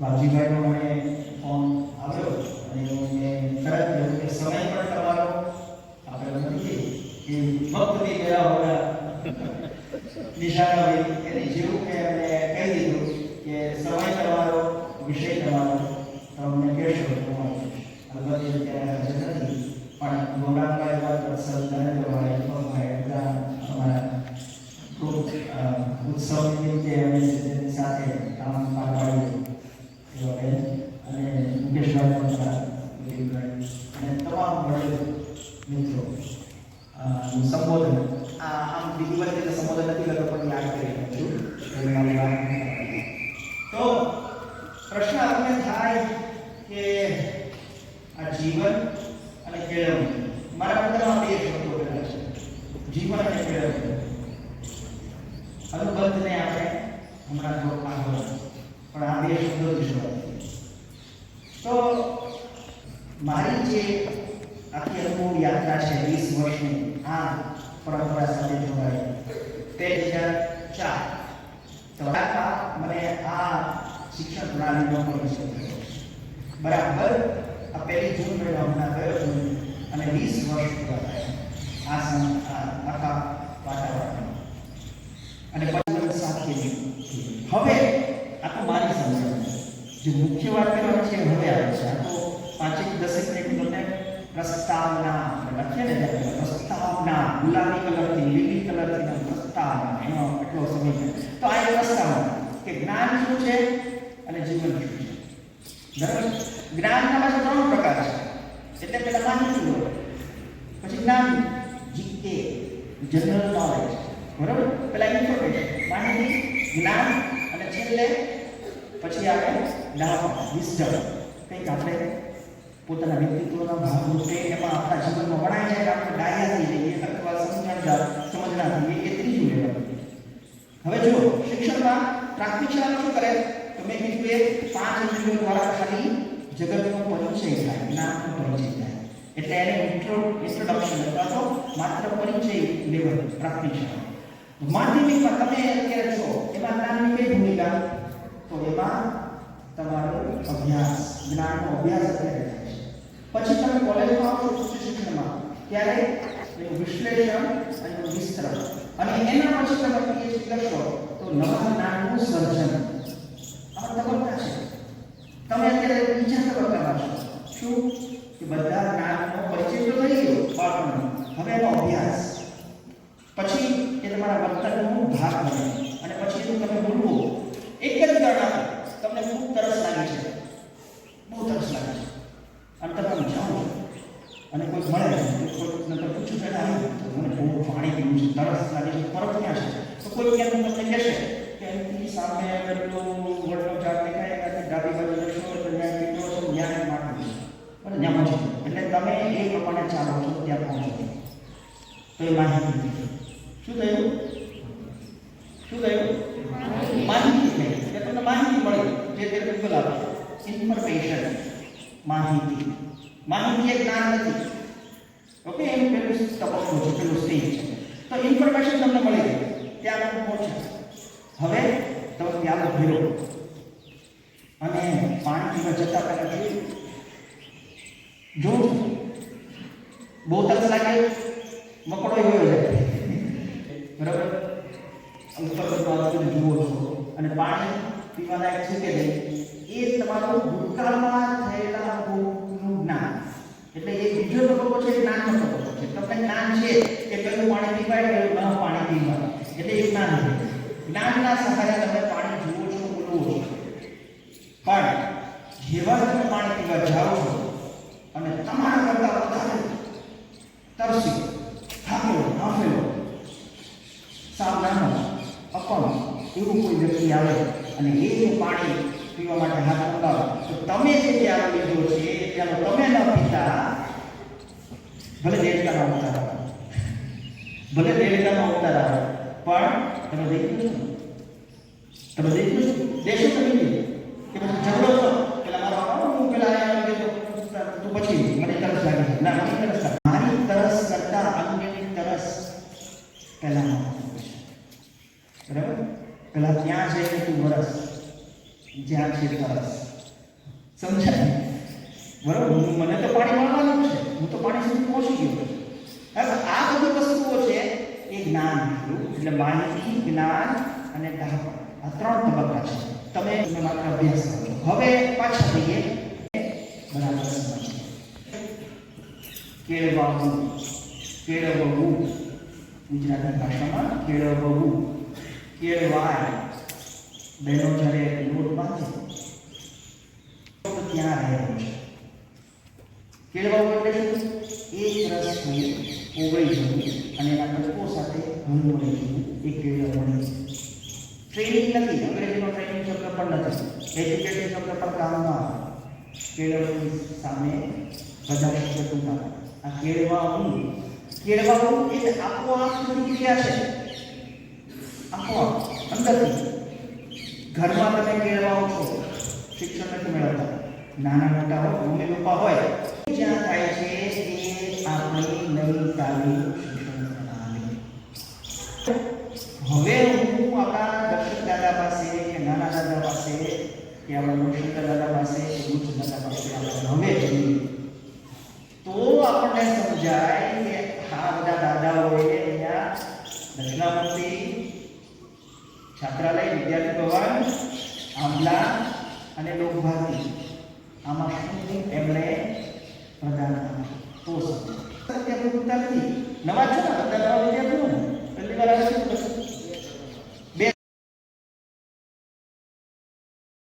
વાલજીભાઈનો મને ફોન આવ્યો અને મેં તરત કહ્યું કે સમય પણ તમારો આપણે નથી કે વખત ગયા હોવા નિશાના અને ખરા, અને તમામ વડીલ મિત્રો સંબોધન. આ આમ બીજી વાર એટલે સંબોધન નથી કરતો પણ યાદ કરી રહ્યો છું. તો પ્રશ્ન આપણને થાય કે આ જીવન અને કેળવણી. મારા મતમાં બે શબ્દો રહેલા છે. જીવન અને કેળવણી. અનુબંધને આપણે હમણાં થોડું આગળ પણ આ બે શબ્દો જ શરૂઆત. તો મારી જે આખી યાત્રા છે, વીસ વર્ષની, આ પરંપરા સાથે જોડાયેલી બે હજાર ચાર. તો મને આ શિક્ષણ પ્રણાલીનો પરિચય થયો બરાબર, આ પહેલી જૂન મેં હમણાં ગયો છું અને વીસ વર્ષ પૂરા થયા. આ આખા વાતાવરણ અને પછી સાથે હવે, આ તો મારી સમજણ જે મુખ્ય કરવાની છે, હવે આવે છે. તો પાંચેક દસેક મિનિટ તમને પ્રસ્તાવના લખીએ ને ત્યારે પ્રસ્તાવના, ગુલાબી કલરથી, લીલી કલરથી પ્રસ્તાવના, એનો એટલો સમય છે. તો આ એક પ્રસ્તાવના કે જ્ઞાન શું છે અને જીવન શું છે? બરાબર? જ્ઞાનના પાછળ ત્રણ પ્રકાર છે. એટલે પેલા માહિતી હોય? પછી જ્ઞાન જીતે જનરલ નોલેજ બરાબર? પેલા ઇન્ફોર્મેશન માહિતી, જ્ઞાન અને છેલ્લે પછી આવે ડાહવા વિસ્ડમ કંઈક આપણે પોતાના વ્યક્તિત્વના ભાગરૂપે એમાં આપણા જીવનમાં વણાય જાય, આપણે ડાયા થઈ અથવા સમજણદાર સમજના થઈએ, એ ત્રીજું લેવલ. હવે જો શિક્ષણમાં પ્રાથમિક શાળામાં શું કરે? તો મેં કીધું એ પાંચ ઇન્દ્રિયો દ્વારા ખાલી જગતનો પરિચય થાય, જ્ઞાનનો પરિચય થાય. એટલે એને ઇન્ટ્રો ઇન્ટ્રોડક્શન અથવા તો માત્ર પરિચય લેવલ પ્રાથમિક શાળા માધ્યમિકમાં તમે અત્યારે છો એમાં જ્ઞાનની કઈ ભૂમિકા તો એમાં તમારો અભ્યાસ જ્ઞાનનો અભ્યાસ અત્યારે થાય છે પછી તમે કોલેજમાં આવશો ઉચ્ચ શિક્ષણમાં ત્યારે એનું વિશ્લેષણ અને એનું વિસ્તરણ અને એના પછી તમે પીએચડી કરશો તો નવા જ્ઞાનનું સર્જન. આ તબક્કા છે. તમે અત્યારે બીજા તબક્કામાં છો. શું? કે બધા જ્ઞાનનો પરિચય તો થઈ ગયો બાળકોનો. હવે એનો અભ્યાસ. પછી એ તમારા વર્તનનો ભાગ બને અને પછી એનું તમે બોલવું એક જ કારણ આપો તમને ખૂબ તરસ લાગી છે બહુ તરસ લાગે છે અને તમે જાઓ છો અને કોઈ મળે છે તો કોઈ નંતર પૂછું છે આવ્યું તો મને બહુ પાણી પીવું છે તરસ લાગે છે પરત ક્યાં છે તો કોઈ ક્યાંક તમને કહેશે કે અહીંથી સામે પેલું વડનો ઝાડ દેખાય એનાથી ડાબી બાજુ જશો તો ત્યાં પીવો છો ત્યાં માટલું છે અને ત્યાં પહોંચો એટલે તમે એ પ્રમાણે ચાલો છો ત્યાં પહોંચો તો એ માહિતી થઈ. શું થયું શું થયું માહિતી થઈ કે તમને માહિતી મળી. જે તે ગૂગલ આપે ઇન્ફોર્મેશન માહિતી. માહિતી એ જ્ઞાન નથી. ઓકે એનું પેલું તબક્કો છે. પેલું સ્ટેજ છે. તો ઇન્ફોર્મેશન તમને મળી. ગઈ ત્યાં તમે પહોંચ્યા હવે તમે પ્યાલો ભીરો. અને પાણી પીવા જતા પહેલાં જોયું બહુ તક લાગે, મકડો ગયો છે બરાબર ઉપર બધું આ બધું જુઓ છો પાણી પીવાના છે કે નહીં? એ તમારું ભૂતકાળમાં થયેલા અનુભવનું જ્ઞાન. એટલે એ બીજો તબક્કો છે જ્ઞાનનો તબક્કો છે. તમને જ્ઞાન છે કે કયું પાણી પીવાય, કયું ન પાણી પીવાય. એટલે એ જ્ઞાન છે. જ્ઞાનના સહારે તમે પાણી જુઓ છો બોલવો છો. પણ જેવા તમે પાણી પીવા જાઓ છો અને તમારા કરતા વધારે તરસી, થાકેલો હાફેલો સાવ નાનો એવું કોઈ વ્યક્તિ આવે અને જો પાણી પીવા માટે હાથ લંબાવે તો તમે જે ત્યાં લીધો છે એ પ્યાલો તમે ન પીતા. ભલે દેડકાનો અવતાર આવે ભલે દેડકાનો અવતાર આવે પણ તમે દેખ્યું છો. તમે દેખ્યું છો. દેશો તમે કે પછી ઝઘડો છો પેલા મારો હું પેલા આવ્યા તું પછી મને તરસ લાગે ના, મને તરસ લાગી મારી તરસ કરતા અન્યની તરસ પહેલા મહત્વની છે બરાબર પેલા ત્યાં જઈને તું વરસ. જ્યાં છે તરસ. સમજાય? બરોબર? મને તો પાણી મળવાનું છે. હું તો પાણી સુધી પહોંચી ગયો છું. આ બધી વસ્તુઓ છે એ જ્ઞાન એટલે. માહિતી જ્ઞાન અને દાપણ આ ત્રણ તબક્કા છે. તમે તમે માત્ર અભ્યાસ કરો. હવે પાછા જઈએ. બરાબર. સમજીએ કેળવાવું. કેળવવું. ગુજરાતી ભાષામાં કેળવવું. કેળવાય બહેનો જ્યારે લોટ બાંધે તો ત્યાં રહેલો છે કેળવાવું એટલે શું એક રસ થયું ઓગળી જવું અને એના તત્વો સાથે હળવું જવું એ કેળવણી ટ્રેનિંગ નથી અંગ્રેજીનો ટ્રેનિંગ શબ્દ પણ નથી એજ્યુકેશન શબ્દ પણ કામમાં આવે કેળવણી સામે બધા શબ્દ ટૂંકા આ કેળવાવું કેળવાવું એ આપોઆપ થતી ક્રિયા છે આપોઆપ અંદરથી ઘરમાં તમે કેળવાઓ છો શિક્ષણ નથી મેળવતા નાના મોટા હોય મમ્મી પપ્પા હોય જ્યાં થાય છે એ આપણી નવી તાલીમ શિક્ષણ પ્રણાલી હવે હું આપણા દર્શક દાદા પાસે કે નાના દાદા પાસે કે આપણા લોકશંકર દાદા પાસે કે ગુજ દાદા પાસે આપણે હવે જઈએ તો આપણને સમજાય કે આ બધા દાદાઓએ અહીંયા દક્ષિણામૂર્તિ છાત્રાલય વિદ્યાર્થી ભવન આંબલા અને લોકભારતી આમાં શું એમણે પ્રદાન આપ્યું તો સમજાય અત્યારે પૂરતા નથી નવા છો ને બધા નવા વિદ્યાર્થીઓ ને પહેલી વાર આવે છે તો પછી